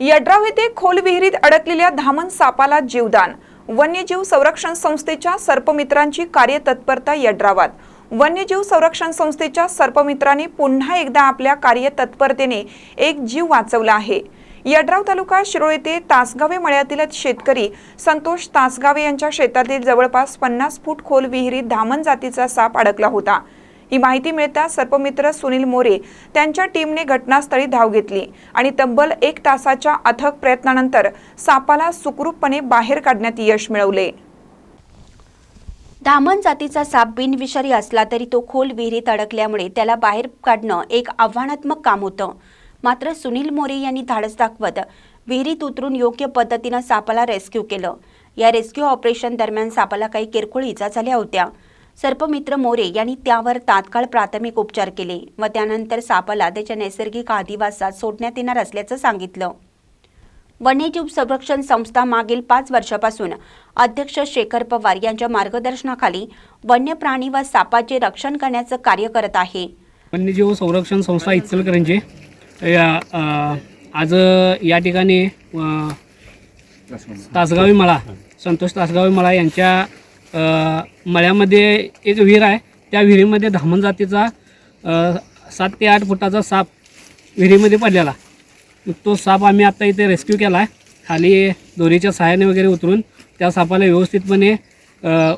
यड्राव येथे खोल विहिरीत अडकलेल्या धामण सापाला जीवदान. वन्यजीव संरक्षण संस्थेच्या सर्पमित्रांची कार्यतत्परता यड्रावात. वन्यजीव संरक्षण संस्थेच्या सर्पमित्रांनी पुन्हा एकदा आपल्या कार्यतत्परतेने एक जीव वाचवला आहे. यड्राव तालुका शिरोळ येथे तासगावे मळ्यातील शेतकरी संतोष तासगावे यांच्या शेतातील जवळपास पन्नास फूट खोल विहिरीत धामण जातीचा साप अडकला होता. ही माहिती मिळताच सर्पमित्र सुनील मोरे त्यांच्या टीमने घटनास्थळी धाव घेतली आणि तब्बल एक तासाच्या अथक प्रयत्नानंतर सापाला सुखरूपपणे बाहेर काढण्यात यश मिळवले. धामण जातीचा साप बिनविषारी असला तरी तो खोल विहिरीत अडकल्यामुळे त्याला बाहेर काढणं एक आव्हानात्मक काम होतं. मात्र सुनील मोरे यांनी धाडस दाखवत विहिरीत उतरून योग्य पद्धतीनं सापाला रेस्क्यू केलं. या रेस्क्यू ऑपरेशन दरम्यान सापाला काही किरकोळ इजा झाल्या होत्या. सर्पमित्र मोरे यांनी त्यावर तात्काळ प्राथमिक उपचार केले व त्यानंतर सापाला त्याच्या नैसर्गिक अधिवासात सोडण्यात येणार असल्याचं सांगितलं. वन्यजीव संरक्षण संस्था मागील पाच वर्षापासून अध्यक्ष शेखर पवार यांच्या मार्गदर्शनाखाली वन्य प्राणी व सापाचे रक्षण करण्याचं कार्य करत आहे. वन्यजीव संरक्षण संस्था इचलकरंजी आज या ठिकाणी तासगावी मळा संतोष तासगावी मळा यांच्या मळ्यामध्ये एक विहीर आहे त्या विहिरीमध्ये धामण जातीचा सात ते आठ फुटाचा साप विहिरीमध्ये पडलेला. तो साप आम्ही आत्ता इथे रेस्क्यू केला आहे. खाली दोरीच्या सहाय्याने वगैरे उतरून त्या सापाला व्यवस्थितपणे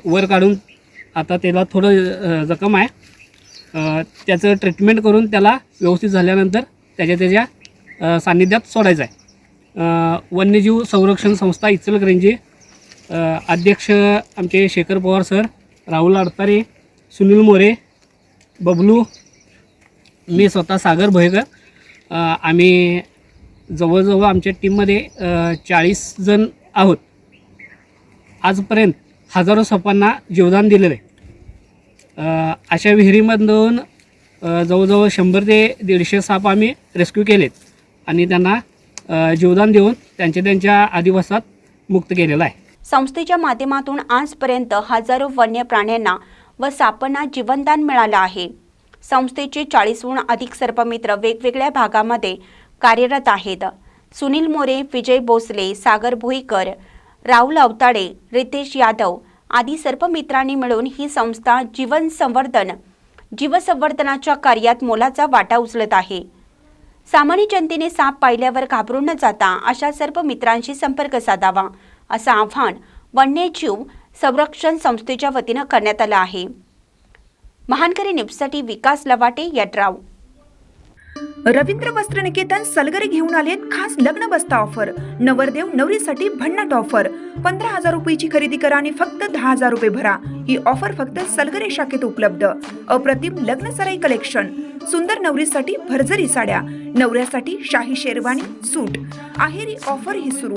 वर काढून आता त्याला थोडं जखम आहे. त्याचं ट्रीटमेंट करून त्याला व्यवस्थित झाल्यानंतर त्याच्या त्याच्या सान्निध्यात सोडायचं आहे. वन्यजीव संरक्षण संस्था इचलकरंजी अध्यक्ष आमचे शेखर पवार सर राहुल अडतारे सुनील मोरे बबलू मी स्वतः सागर भयकर. आम्ही जवळजवळ आमच्या टीममध्ये चाळीस जण आहोत. आजपर्यंत हजारो सपांना जीवदान दिलेलं आहे अशा विहिरीमधून जवळजवळ शंभर ते दीडशे साप आम्ही रेस्क्यू केलेत आणि त्यांना जीवदान देऊन त्यांच्या त्यांच्या आदिवासात मुक्त केलेलं आहे. संस्थेच्या माध्यमातून आजपर्यंत हजारो वन्य प्राण्यांना व सापांना जीवनदान मिळालं आहे. संस्थेचे चाळीसहून अधिक सर्पमित्र वेगवेगळ्या भागामध्ये कार्यरत आहेत. सुनील मोरे विजय भोसले सागर भुईकर राहुल अवताडे रितेश यादव आदी सर्पमित्रांनी मिळून ही संस्था जीवन संवर्धन जीवसंवर्धनाच्या कार्यात मोलाचा वाटा उचलत आहे. सामान्य जनतेने साप पाहिल्यावर घाबरून न जाता अशा सर्पमित्रांशी संपर्क साधावा. असं आव्हान वन्यजीव संरक्षण संस्थेच्या वतीनं करण्यात आलं आहे. महानकरी न्यूजसाठी विकास लवाटे यड्राव. रवींद्र वस्त्र निकेतन सलगरे घेऊन आलेत खास लग्न बस्ता ऑफर. नवरदेव नवरीसाठी भन्नाट ऑफर. पंधरा हजार रुपयाची खरेदी करा आणि फक्त दहा हजार रुपये भरा. ही ऑफर फक्त सलगरे शाखेत उपलब्ध. अप्रतिम लग्न सराई कलेक्शन. सुंदर नवरीसाठी भरजरी साड्या. नवऱ्यासाठी शाही शेरवानी सूट. आहेरी ऑफर ही सुरू.